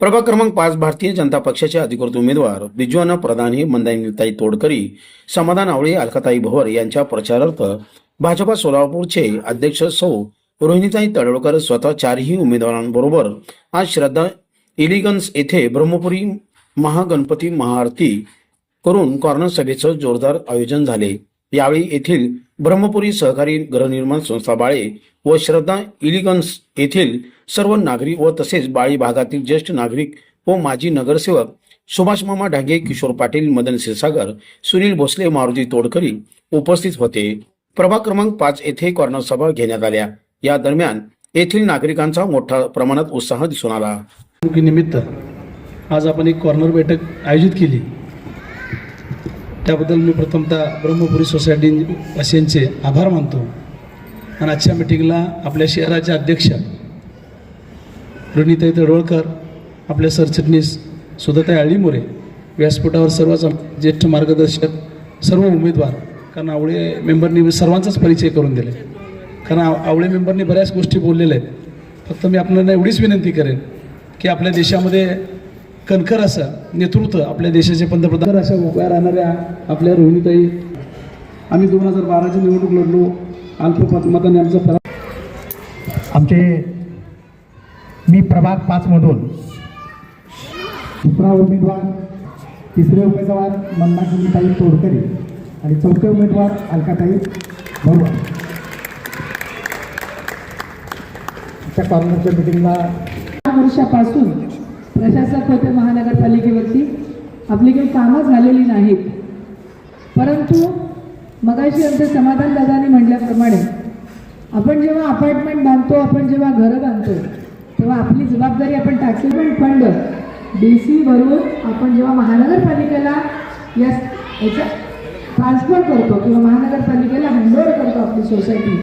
प्रभाग क्रमांक पाच भारतीय जनता पक्षाचे अधिकृत उमेदवार बिजवाना प्रधान हे मंदाईताई तोडकरी समाधान आवळे अलकाताई भवर यांच्या प्रचारार्थ भाजपा सोलापूरचे अध्यक्ष सौ रोहिणीताई तडवळकर स्वतः चारही उमेदवारांबरोबर आज श्रद्धा इलिगन्स येथे ब्रह्मपुरी महागणपती महाआरती करून कॉर्नर सभेचं जोरदार आयोजन झाले. यावेळी येथील ब्रह्मपुरी सहकारी गृहनिर्माण संस्था बाळे व श्रद्धा इलिगन्स येथील सर्व नागरिक व तसेच बाळी भागातील ज्येष्ठ नागरिक व माजी नगरसेवक सुभाष मामा ढागे किशोर पाटील मदन क्षीरसागर सुनील भोसले मारुती तोडकरी उपस्थित होते. प्रभाग क्रमांक पाच येथे कॉर्नर सभा घेण्यात आल्या. या दरम्यान येथील नागरिकांचा मोठ्या प्रमाणात उत्साह दिसून आला. निमित्त आज आपण एक कॉर्नर बैठक आयोजित केली. त्याबद्दल मी प्रथमतः ब्रह्मपुरी सोसायटी वासियांचे आभार मानतो. आणि आजच्या मिटिंगला आपल्या शहराचे अध्यक्ष रणिताई तडवळकर आपल्या सरचिटणीस सुधाताई आळीमोरे व्यासपीठावर सर्वच ज्येष्ठ मार्गदर्शक सर्व उमेदवार कारण आवळे मेंबरनी सर्वांचाच परिचय करून दिले कारण आव- आवळे मेंबरनी बऱ्याच गोष्टी बोललेल्या आहेत. फक्त मी आपल्याला एवढीच विनंती करेन की आपल्या देशामध्ये कणखर असं नेतृत्व आपल्या देशाचे पंतप्रधान अशा उभ्या राहणाऱ्या आपल्या रोहिणीताई. आम्ही दोन हजार बाराची निवडणूक लढलो. अल्प मताने आमचा फरक आमचे मी प्रभाग पाचमधून दुसरा उमेदवार तिसरे उमेदवार मन्नागिरीताई तोडकरी आणि चौथे उमेदवार अलकाताई भरवा त्या कॉर्नरच्या मिटिंगला वर्षापासून प्रशासक होते महानगरपालिकेवरती. आपली काही कामं झालेली नाहीत. परंतु मगाशी आमच्या समाधान दादानी म्हटल्याप्रमाणे आपण जेव्हा अपार्टमेंट बांधतो आपण जेव्हा घरं बांधतो तेव्हा आपली जबाबदारी आपण टॅक्सी पण फंड डी सी भरून आपण जेव्हा महानगरपालिकेला या याचा ट्रान्सफर करतो किंवा महानगरपालिकेला हँडओव्हर करतो आपली सोसायटी